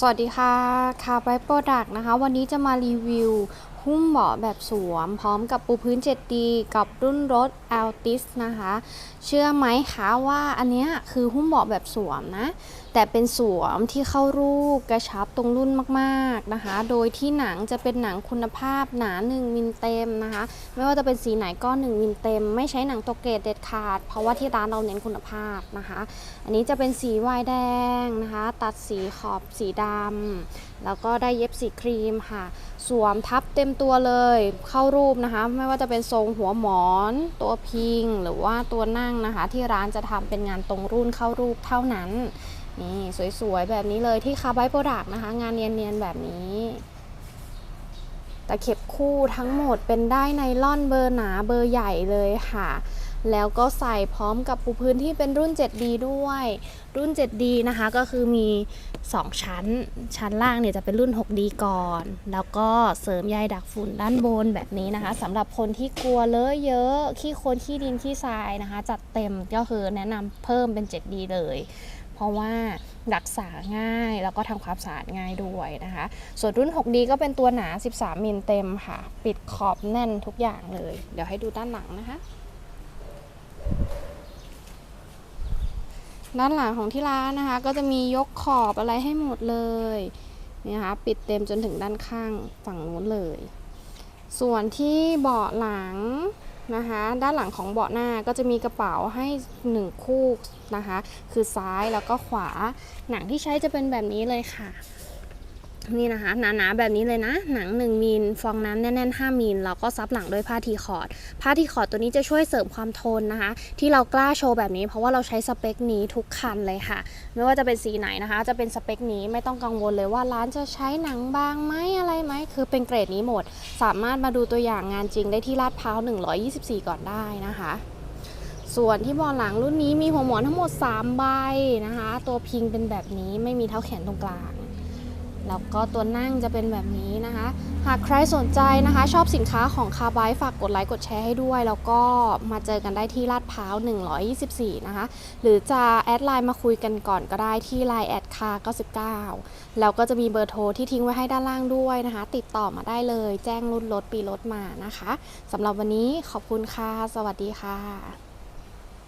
สวัสดีค่ะคาไบโปรดักนะคะ วันนี้จะมารีวิว หุ้มเบาะแบบสวม พร้อมกับปูพื้น 7D กับรุ่นรถ Altis นะคะ เชื่อไหมคะว่าอันนี้คือหุ้มเบาะแบบสวมนะ แต่เป็นสวมที่เข้ารูปกระชับตรงรุ่นมากๆนะคะ โดยที่หนังจะเป็นหนังคุณภาพหนา 1 มิลเต็มนะคะ ไม่ว่าจะเป็นสีไหนก็ 1 มิลเต็ม ไม่ใช้หนังตกเกรดเด็ดขาด เพราะว่าที่ร้านเราเน้นคุณภาพนะคะ อันนี้จะเป็นสีวายแดงนะคะ ตัดสีขอบสีดำแล้วก็ได้เย็บสีครีมค่ะ สวมทับเต็มตัวเลย เข้ารูปนะคะ ไม่ว่าจะเป็นทรงหัวหมอน ตัวพิง หรือว่าตัวนั่งนะคะ ที่ร้านจะทำเป็นงานตรงรุ่นเข้ารูปเท่านั้น นี่สวยๆ แบบนี้เลยที่คาร์บายโปรดักนะคะ งานเนียนๆ แบบนี้ตะเข็บคู่ทั้งหมดเป็นได้ไนล่อนเบอร์หนาเบอร์ใหญ่เลยค่ะ แล้วก็ใส่พร้อมกับปูพื้นที่เป็นรุ่น 7D ด้วย รุ่น 7D นะคะก็คือมี 2 ชั้น ชั้นล่างเนี่ยจะเป็นรุ่น 6D ก่อน แล้วก็เสริมใยดักฝุ่นด้านบนแบบนี้นะคะสำหรับคนที่กลัวเลอะเยอะขี้โคลนขี้ดินขี้ทรายนะคะ จัดเต็มก็คือแนะนำเพิ่มเป็น 7D เลย เพราะว่ารักษาง่ายแล้วก็ทำความสะอาดง่ายด้วยนะคะ ส่วนรุ่น 6D ก็เป็นตัวหนา 13 มิลเต็มค่ะ ปิดขอบแน่นทุกอย่างเลย เดี๋ยวให้ดูด้านหลังนะคะ ด้านหลังของที่ร้านนะคะ ก็จะมียกขอบอะไรให้หมดเลยนี่นะคะปิดเต็มจนถึงด้านข้างฝั่งนู้นเลย ส่วนที่เบาะหลังนะคะ ด้านหลังของเบาะหน้าก็จะมีกระเป๋าให้หนึ่งคู่นะคะ คือซ้ายแล้วก็ขวา หนังที่ใช้จะเป็นแบบนี้เลยค่ะ นี่นะคะหนาๆแบบนี้เลยนะ หนัง 1มิลฟองน้ำแน่นๆ5มิลแล้วก็ซับหลังด้วยผ้าทีคอร์ดผ้าทีคอร์ดตัวนี้จะช่วยเสริมความทนนะคะ ที่เรากล้าโชว์แบบนี้ เพราะว่าเราใช้สเปคนี้ทุกคันเลยค่ะ ไม่ว่าจะเป็นสีไหนนะคะ จะเป็นสเปคนี้ไม่ต้องกังวลเลยว่าร้านจะใช้หนังบางไหมอะไรไหมคือเป็นเกรดนี้หมด สามารถมาดูตัวอย่างงานจริงได้ที่ลาดพร้าว124 ก่อนได้นะคะส่วนที่เบอหลังรุ่นนี้มีหัวหมอนทั้งหมด 3 ใบนะคะ ตัวพิงเป็นแบบนี้ไม่มีเท้าแขนตรงกลาง แล้วก็ตัวนั่งจะเป็นแบบนี้นะคะ หากใครสนใจนะคะ ชอบสินค้าของคาบายฝากกดไลค์กดแชร์ให้ด้วย แล้วก็มาเจอกันได้ที่ลาดพร้าว 124 นะคะ หรือจะแอดไลน์มาคุยกันก่อนก็ได้ที่ Line แอดคา99แล้วก็จะมีเบอร์โทรที่ทิ้งไว้ให้ด้านล่างด้วยนะคะ ติดต่อมาได้เลย แจ้งรุ่นรถปีรถมานะคะสำหรับวันนี้ขอบคุณค่ะ สวัสดีค่ะ